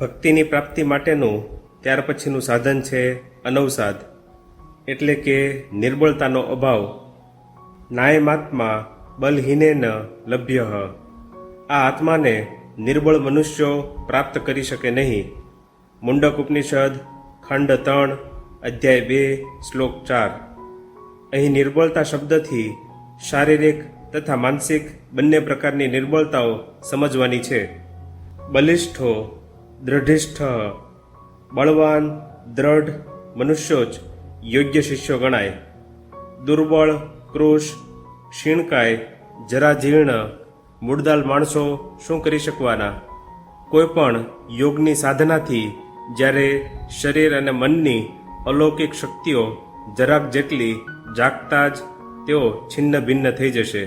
ભક્તિની પ્રાપ્તિ માટેનું ત્યાર પછીનું સાધન છે અનવસાદ. એટલે કે નિર્બળતાનો અભાવ. નાયમાત્મા બલહીને ન લભ્ય. આ આત્માને નિર્બળ મનુષ્યો પ્રાપ્ત કરી શકે નહીં. મુંડક ઉપનિષદ, ખંડ ત્રણ, અધ્યાય બે, શ્લોક ચાર. અહીં નિર્બળતા શબ્દથી શારીરિક તથા માનસિક બંને પ્રકારની નિર્બળતાઓ સમજવાની છે. બલિષ્ઠો દૃઢિષ્ઠ બળવાન, દ્રઢ મનુષ્યો જ યોગ્ય શિષ્યો ગણાય. દુર્બળ, ક્રુશ, ક્ષીણકાય, જરાજીર્ણ, મૂળદાલ માણસો શું કરી શકવાના? કોઈ પણ યોગની સાધનાથી જ્યારે શરીર અને મનની અલૌકિક શક્તિઓ જરાક જેટલી જાગતા જ તેઓ છિન્ન ભિન્ન થઈ જશે.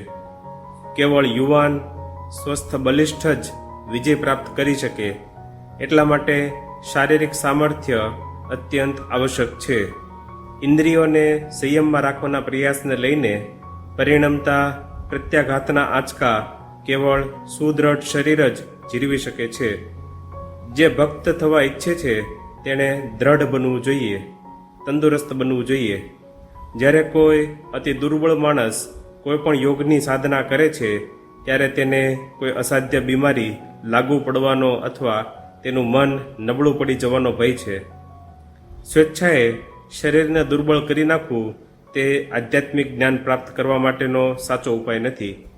કેવળ યુવાન, સ્વસ્થ, બલિષ્ઠ જ વિજય પ્રાપ્ત કરી શકે. એટલા માટે શારીરિક સામર્થ્ય અત્યંત આવશ્યક છે. ઇન્દ્રિયોને સંયમમાં રાખવાના પ્રયાસને લઈને પરિણમતા પ્રત્યાઘાતના આંચકા કેવળ સુદૃઢ શરીર જ જીરવી શકે છે. જે ભક્ત થવા ઈચ્છે છે, તેણે દ્રઢ બનવું જોઈએ, તંદુરસ્ત બનવું જોઈએ. જ્યારે કોઈ અતિ દુર્બળ માણસ કોઈ પણ યોગની સાધના કરે છે, ત્યારે તેને કોઈ અસાધ્ય બીમારી લાગુ પડવાનો અથવા તેનું મન નબળું પડી જવાનો ભય છે. સ્વેચ્છાએ શરીરને દુર્બળ કરી નાખવું તે આધ્યાત્મિક જ્ઞાન પ્રાપ્ત કરવા માટેનો સાચો ઉપાય નથી.